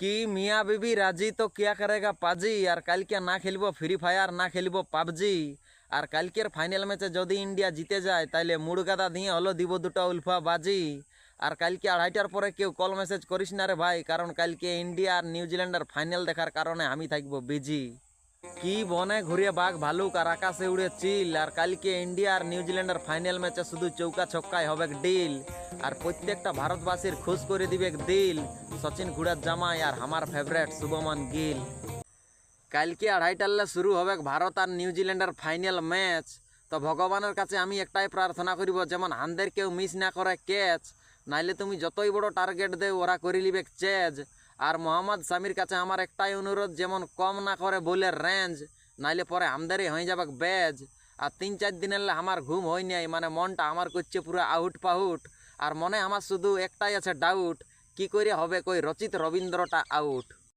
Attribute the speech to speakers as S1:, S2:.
S1: কি মিয়া বিবি রাজি? তো কিয়া করেগা পাজি? আর কালকে না খেলব ফ্রি ফায়ার না খেলব পাবজি। আর কালকের ফাইনাল ম্যাচে যদি ইন্ডিয়া জিতে যায়, তাইলে মুড়গাদা দিয়ে হলো দিব দুটো উলফা বাজি। আর কালকে আড়াইটার পরে কেউ কল মেসেজ করিস না রে ভাই, কারণ কালকে ইন্ডিয়া আর নিউজিল্যান্ডের ফাইনাল দেখার কারণে আমি থাকব বিজি কি বনে ঘুরে বাঘ, ভালুক আর আকাশে উড়ে চিল, আর কালকে ইন্ডিয়া আর নিউজিল্যান্ডের ফাইনাল ম্যাচে শুধু চৌকা ছক্কায় হবে ডিল। আর প্রত্যেকটা ভারতবাসীর খুশ করে দিবে দিল। সচিন ঘুড়ার জামাই আর আমার ফেভারেট শুভমন গিল। কালকে আড়াইটাল্লে শুরু হবে ভারত আর নিউজিল্যান্ডের ফাইনাল ম্যাচ। তো ভগবানের কাছে আমি একটাই প্রার্থনা করিব, যেমন হানদের কেউ মিস না করে ক্যাচ নাইলে তুমি যতই বড় টার্গেট দেও, ওরা করে লিবে চেজ আর মোহাম্মদ সামির কাছে আমার একটাই অনুরোধ, যেমন কম না করে বলে রেঞ্জ নাইলে পরে আমদারি হয়ে যাবে ব্যাজ আর তিন চার দিন এলে আমার ঘুম হয় নাই মানে মনটা আমার করছে পুরো আউট পাউট আর মনে আমার শুধু একটাই আছে ডাউট কি করে হবে কই? রচিত রবীন্দ্রটা আউট